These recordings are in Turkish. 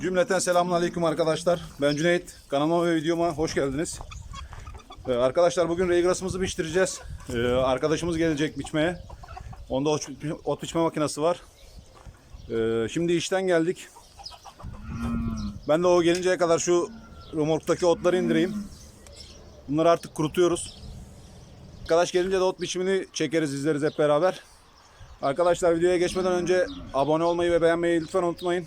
Cümleten selamun aleyküm arkadaşlar. Ben Cüneyt. Kanalıma ve videoma hoş geldiniz. Ee, arkadaşlar bugün raygrass'ımızı biçtireceğiz. Ee, arkadaşımız gelecek biçmeye. Onda ot, ot biçme makinesi var. Ee, şimdi işten geldik. Ben de o gelinceye kadar şu remorktaki otları indireyim. Bunları artık kurutuyoruz. Arkadaş gelince de ot biçimini çekeriz, izleriz hep beraber. Arkadaşlar videoya geçmeden önce abone olmayı ve beğenmeyi lütfen unutmayın.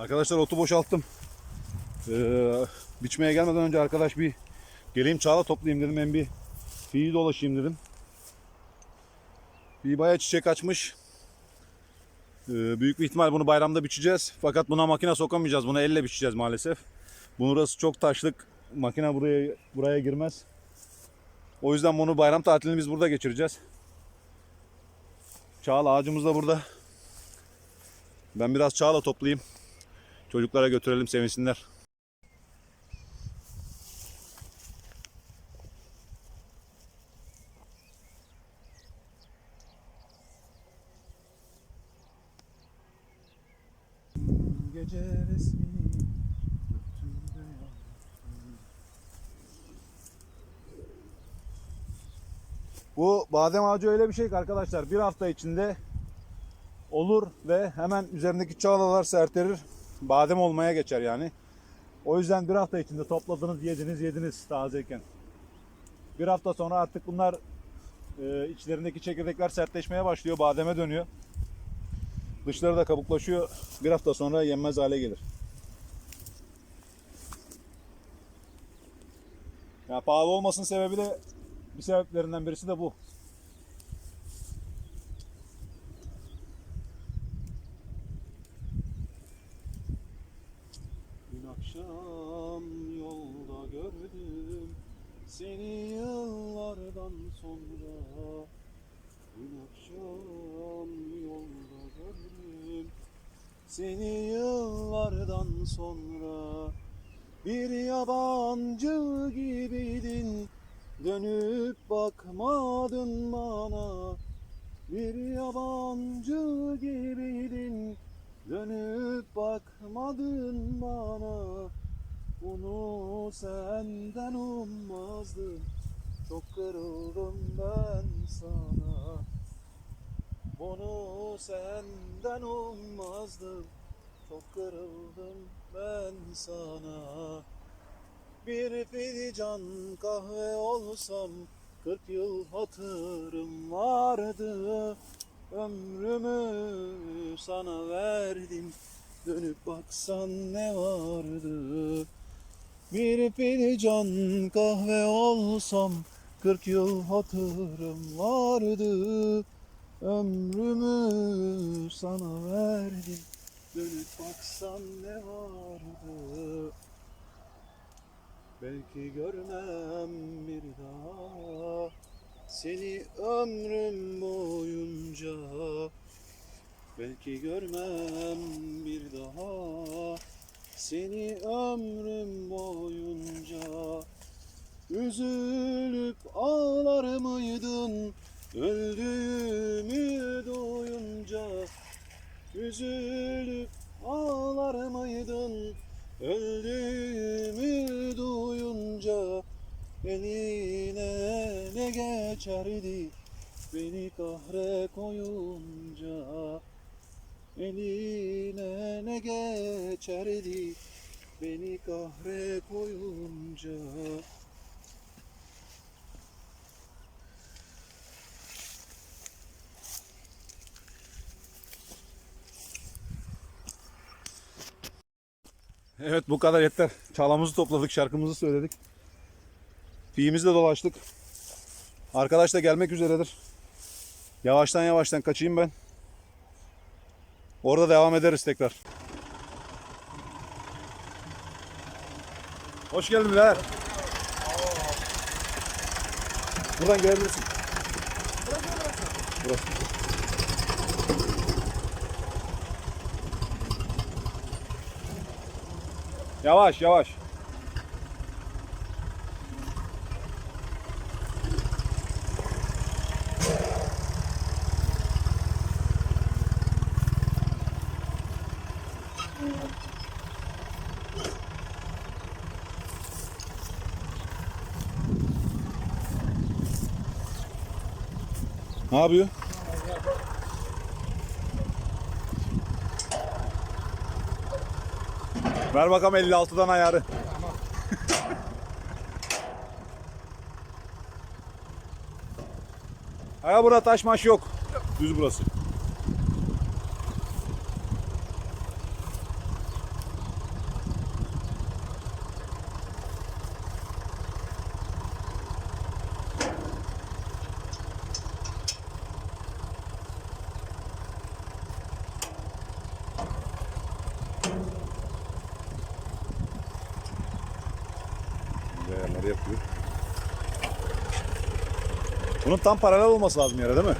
Arkadaşlar otu boşalttım. Ee, biçmeye gelmeden önce arkadaş bir geleyim çağla toplayayım dedim. Hem bir fiyi dolaşayım dedim. Bir bayağı çiçek açmış. Ee, büyük bir ihtimal bunu bayramda biçeceğiz. Fakat buna makine sokamayacağız. Bunu elle biçeceğiz maalesef. Burası çok taşlık. Makine buraya buraya girmez. O yüzden bunu bayram tatilini biz burada geçireceğiz. Çağla ağacımız da burada. Ben biraz çağla toplayayım. Çocuklara götürelim sevinsinler. Gece resmi Bu badem ağacı öyle bir şey ki arkadaşlar bir hafta içinde olur ve hemen üzerindeki çağlalar serterir. Badem olmaya geçer yani. O yüzden bir hafta içinde topladınız, yediniz, yediniz tazeyken. Bir hafta sonra artık bunlar e, içlerindeki çekirdekler sertleşmeye başlıyor, bademe dönüyor. Dışları da kabuklaşıyor. Bir hafta sonra yenmez hale gelir. Ya pahalı olmasının sebebi de bir sebeplerinden birisi de bu. Dün akşam yolda gördüm seni yıllardan sonra. Dün akşam yolda gördüm seni yıllardan sonra. Bir yabancı gibiydin dönüp bakmadın bana. Bir yabancı gibiydin Dönüp bakmadın bana Bunu senden ummazdım Çok kırıldım ben sana. Bunu senden ummazdım. Çok kırıldım ben sana. Bir fincan kahve olsam Kırk yıl hatırım vardı. Ömrümü sana verdim. Dönüp baksan ne vardı? Bir fincan kahve olsam Kırk yıl hatırım vardı. Ömrümü sana verdim Dönüp baksan ne vardı? Belki görmem bir daha. Seni ömrüm boyunca Belki görmem bir daha. Seni ömrüm boyunca Üzülüp ağlar mıydın Öldüğümü duyunca? Üzülüp ağlar mıydın Öldüğümü duyunca? Eline ne geçerdi Beni kahre koyunca? Eline ne geçerdi Beni kahre koyunca Evet bu kadar yeter. Çağlamızı topladık, şarkımızı söyledik. Fiyimizle dolaştık. Arkadaş da gelmek üzeredir. Yavaştan yavaştan kaçayım ben. Orada devam ederiz tekrar. Hoş geldin birader. Buradan gelebilirsin. Burası. Yavaş yavaş. Ne yapıyor? Ver bakalım 56'dan ayarı. Aya burada taş maş yok. Düz burası. Ayarları yapıyor. Bunun tam paralel olması lazım yere değil mi?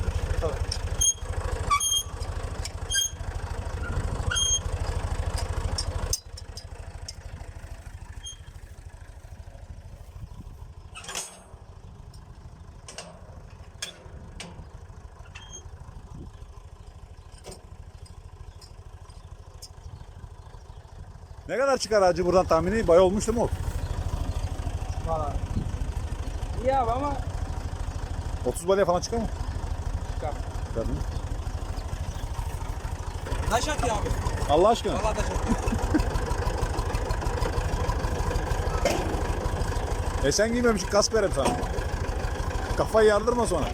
Ne kadar çıkar acı buradan tahmini? Bayağı olmuş değil mi o? Valla. İyi abi ama 30 balya falan çıkar mı? Çıkar. Çıkar değil mi? taş atıyor abi. Allah aşkına. Valla taş atıyor. E sen giymemişsin kask vereyim sana. Kafayı yardırma sonra.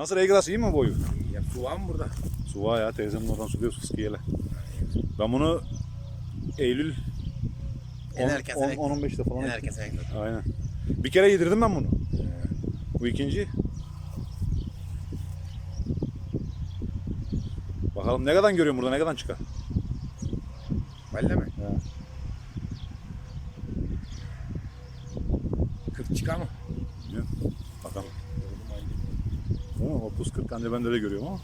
Nasıl Reygras iyi mi boyu? Ya su var mı burada? Su var ya teyzemin oradan suluyoruz fıskiyeyle. Ben bunu Eylül En 10, erken 10, sene. 15'te falan En ektim. erken sene. Aynen. Bir kere yedirdim ben bunu. Bu ikinci. Bakalım ne kadar görüyorum burada ne kadar çıkar. Valle mi? Ya. 40 çıkar mı? Bilmiyorum. Bakalım. Değil mi? 30-40 anca ben de öyle görüyorum ama.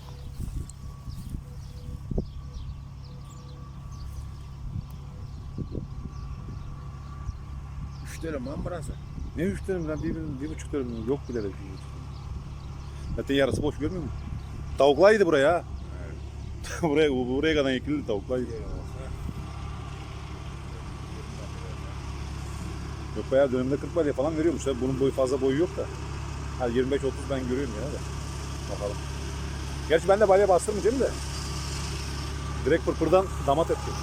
Üç dönüm lan burası. Ne üç dönüm lan? Bir, bir, bir buçuk dönüm. Yok bile de. Zaten yarısı boş görmüyor musun? Tavuklaydı buraya ha. buraya, buraya kadar ekildi tavuklaydı. Yok bayağı dönemde 40 balya falan veriyormuş. Bunun boyu fazla boyu yok da. Ha 25-30 ben görüyorum ya da. Bakalım. Gerçi ben de balya bastırmayacağım da. Direkt pırpırdan damat yapıyor.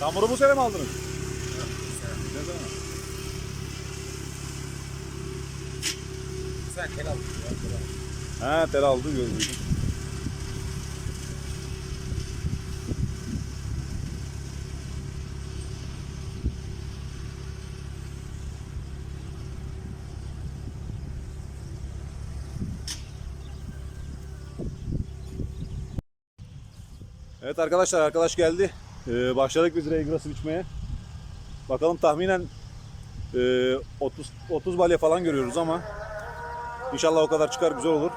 Yağmuru bu sene mi aldınız? Ne zaman? Sen kel al. He tel aldı gördüm. Evet arkadaşlar arkadaş geldi. Ee, başladık biz reygrası biçmeye. Bakalım tahminen e, 30 30 balya falan görüyoruz ama İnşallah o kadar çıkar güzel olur.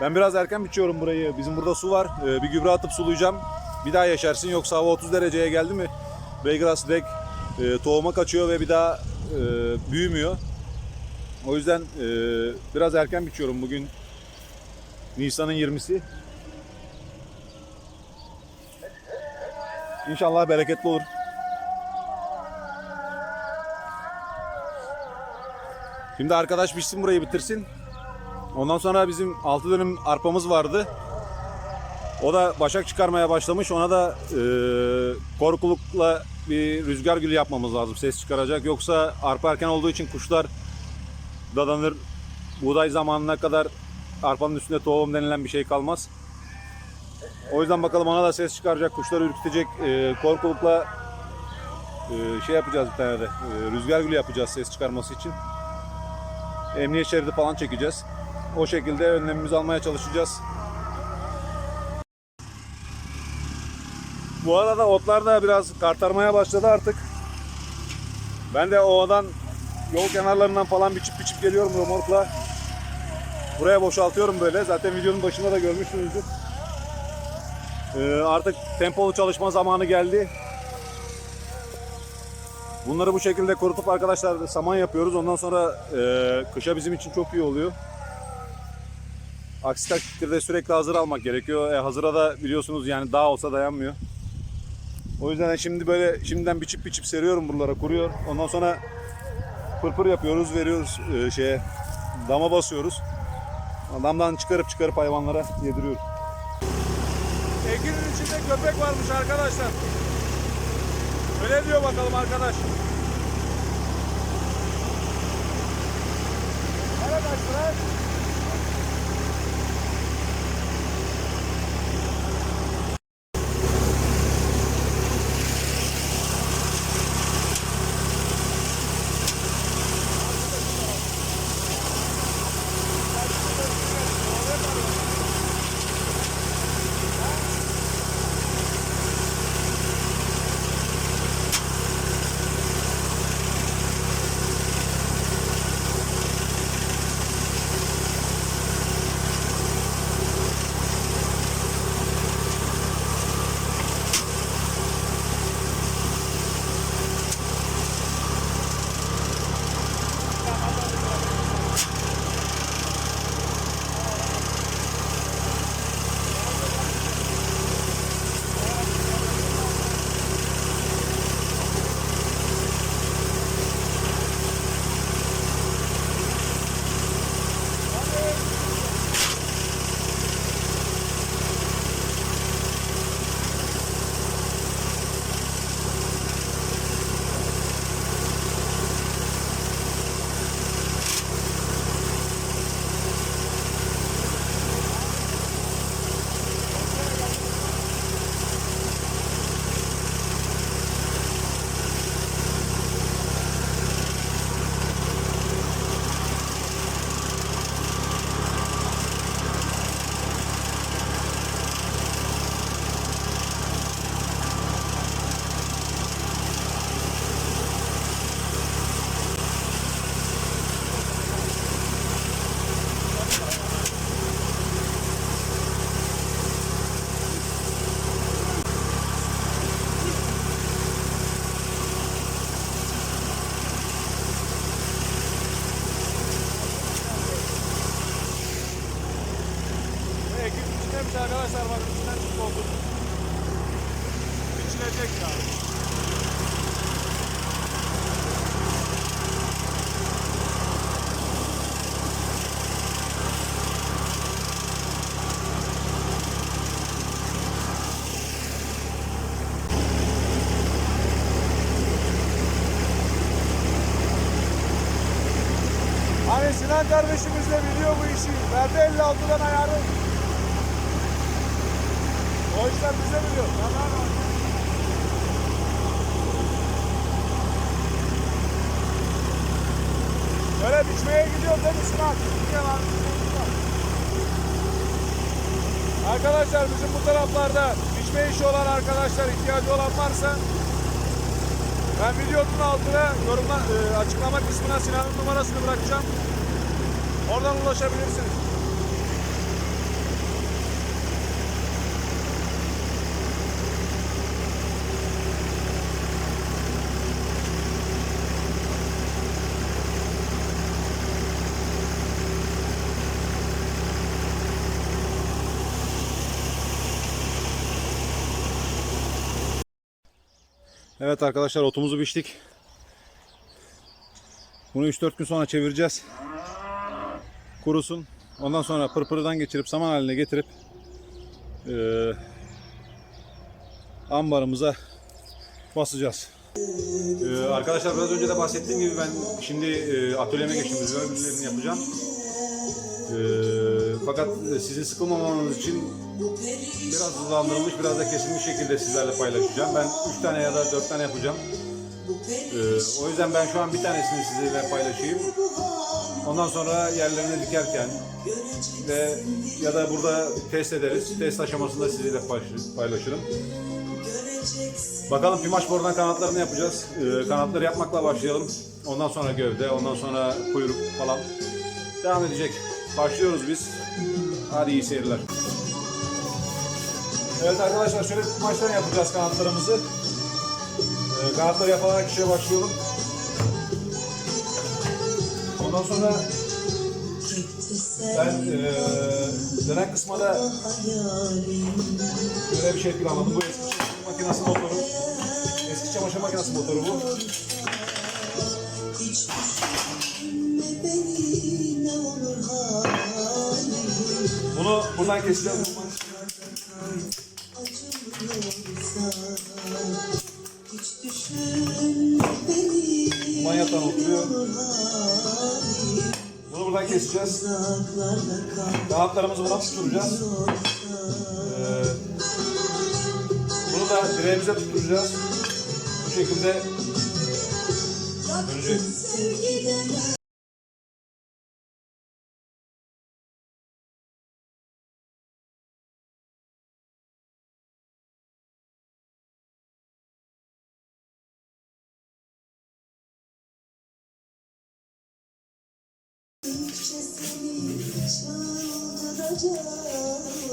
Ben biraz erken biçiyorum burayı. Bizim burada su var. Ee, bir gübre atıp sulayacağım. Bir daha yaşarsın. Yoksa hava 30 dereceye geldi mi Beygras direkt e, tohuma kaçıyor ve bir daha e, büyümüyor. O yüzden e, biraz erken biçiyorum bugün. Nisan'ın 20'si. İnşallah bereketli olur. Şimdi arkadaş biçsin burayı bitirsin. Ondan sonra bizim 6 dönüm arpamız vardı. O da başak çıkarmaya başlamış. Ona da e, korkulukla bir rüzgar gülü yapmamız lazım. Ses çıkaracak. Yoksa arpa erken olduğu için kuşlar dadanır. Buğday zamanına kadar arpanın üstünde tohum denilen bir şey kalmaz. O yüzden bakalım ona da ses çıkaracak. Kuşları ürkütecek. E, korkulukla e, şey yapacağız bir tane de. E, rüzgar gülü yapacağız ses çıkarması için. Emniyet şeridi falan çekeceğiz. O şekilde önlemimizi almaya çalışacağız. Bu arada otlar da biraz kartarmaya başladı artık. Ben de ovadan yol kenarlarından falan biçip biçip geliyorum romorkla. Buraya boşaltıyorum böyle. Zaten videonun başında da görmüşsünüzdür. Ee, artık tempolu çalışma zamanı geldi. Bunları bu şekilde kurutup arkadaşlar saman yapıyoruz. Ondan sonra e, kışa bizim için çok iyi oluyor. Aksi takdirde sürekli hazır almak gerekiyor. E, hazıra da biliyorsunuz yani dağ olsa dayanmıyor. O yüzden de şimdi böyle şimdiden biçip biçip seriyorum buralara kuruyor. Ondan sonra pırpır yapıyoruz, veriyoruz e, şeye dama basıyoruz. Damdan çıkarıp çıkarıp hayvanlara yediriyoruz. Ekinin içinde köpek varmış arkadaşlar. Öyle diyor bakalım arkadaş. Arkadaşlar. Sinan kardeşimiz de biliyor bu işi. Verdi 56'dan ayarı. O işler bize biliyor. Tamam. Böyle biçmeye gidiyor değil mi Sinan? Arkadaşlar bizim bu taraflarda biçme işi olan arkadaşlar ihtiyacı olan varsa ben videonun altına yorumla, e, açıklama kısmına Sinan'ın numarasını bırakacağım. Oradan ulaşabilirsiniz. Evet arkadaşlar otumuzu biçtik. Bunu 3-4 gün sonra çevireceğiz. Kurusun. Ondan sonra pırpırdan geçirip saman haline getirip eee ambarımıza basacağız. Eee, arkadaşlar biraz önce de bahsettiğim gibi ben şimdi eee, atölyeme geçtim. Rüzgar güllerini yapacağım. Eee, fakat sizin sıkılmamanız için biraz hızlandırılmış, biraz da kesilmiş şekilde sizlerle paylaşacağım. Ben 3 tane ya da 4 tane yapacağım. Ee, o yüzden ben şu an bir tanesini sizinle paylaşayım. Ondan sonra yerlerine dikerken ve ya da burada test ederiz. Test aşamasında sizinle paylaş- paylaşırım. Bakalım pimaş borudan kanatlarını yapacağız. Ee, kanatları yapmakla başlayalım. Ondan sonra gövde, ondan sonra kuyruk falan. Devam edecek. Başlıyoruz biz. Hadi iyi seyirler. Evet arkadaşlar şöyle pimaçtan yapacağız kanatlarımızı. Ee, kanatları yaparak işe başlayalım. Ondan sonra ben e, dönen kısma da böyle bir şey planladım. Bu eski çamaşır makinesi motoru. Eski çamaşır makinesi motoru bu. Bunu buradan keseceğiz. Manyaktan oturuyor. Bunu buradan keseceğiz. Kanatlarımızı buna tutturacağız. Ee, bunu da direğimize tutturacağız. Bu şekilde dönecek.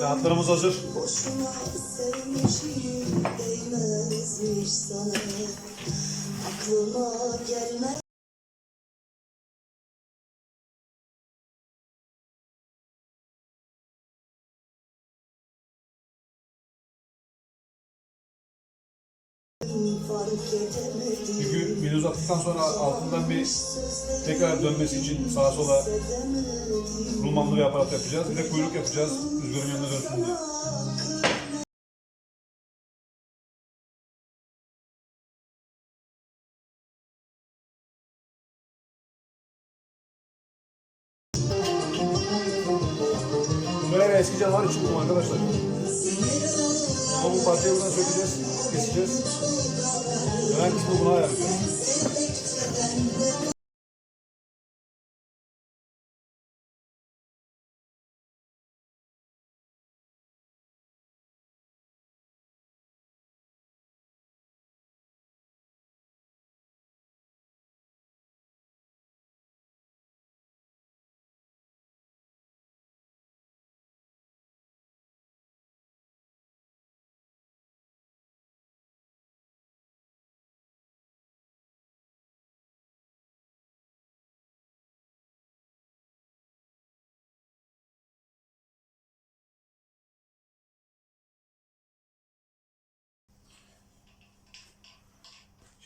Kanatlarımız hazır. Aklıma gelmez Çünkü beni uzattıktan sonra altından bir tekrar dönmesi için sağa sola rulmanlı bir aparat yapacağız. Bir de kuyruk yapacağız. Rüzgarın yanına dönsün diye. Böyle eski canavar için arkadaşlar. Parçayı buradan sökeceğiz, keseceğiz. Dönen kısmı buna ayarlayacağız.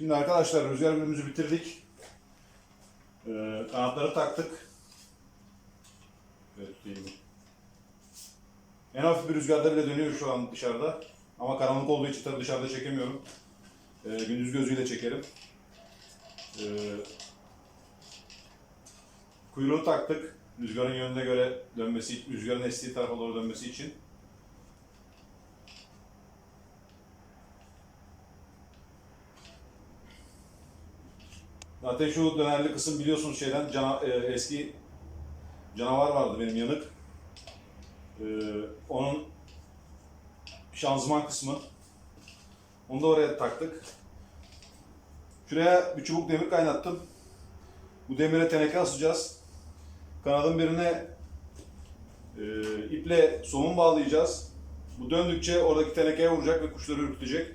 Şimdi arkadaşlar rüzgar gülümüzü bitirdik. Ee, kanatları taktık. Evet, tutayım. En hafif bir rüzgarda bile dönüyor şu an dışarıda. Ama karanlık olduğu için dışarıda çekemiyorum. Ee, gündüz gözüyle çekerim. Ee, kuyruğu taktık. Rüzgarın yönüne göre dönmesi, rüzgarın estiği tarafa doğru dönmesi için. Zaten şu dönerli kısım biliyorsunuz şeyden cana, e, eski canavar vardı benim yanık. Ee, onun şanzıman kısmı. Onu da oraya taktık. Şuraya bir çubuk demir kaynattım. Bu demire teneke asacağız. Kanadın birine e, iple somun bağlayacağız. Bu döndükçe oradaki tenekeye vuracak ve kuşları ürkütecek.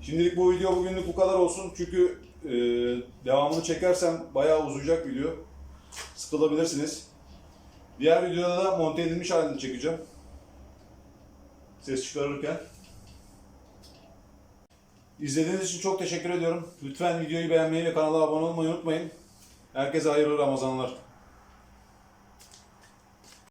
Şimdilik bu video bugünlük bu kadar olsun. Çünkü e, devamını çekersem bayağı uzayacak video. Sıkılabilirsiniz. Diğer videoda da monte edilmiş halini çekeceğim. Ses çıkarırken. İzlediğiniz için çok teşekkür ediyorum. Lütfen videoyu beğenmeyi ve kanala abone olmayı unutmayın. Herkese hayırlı Ramazanlar.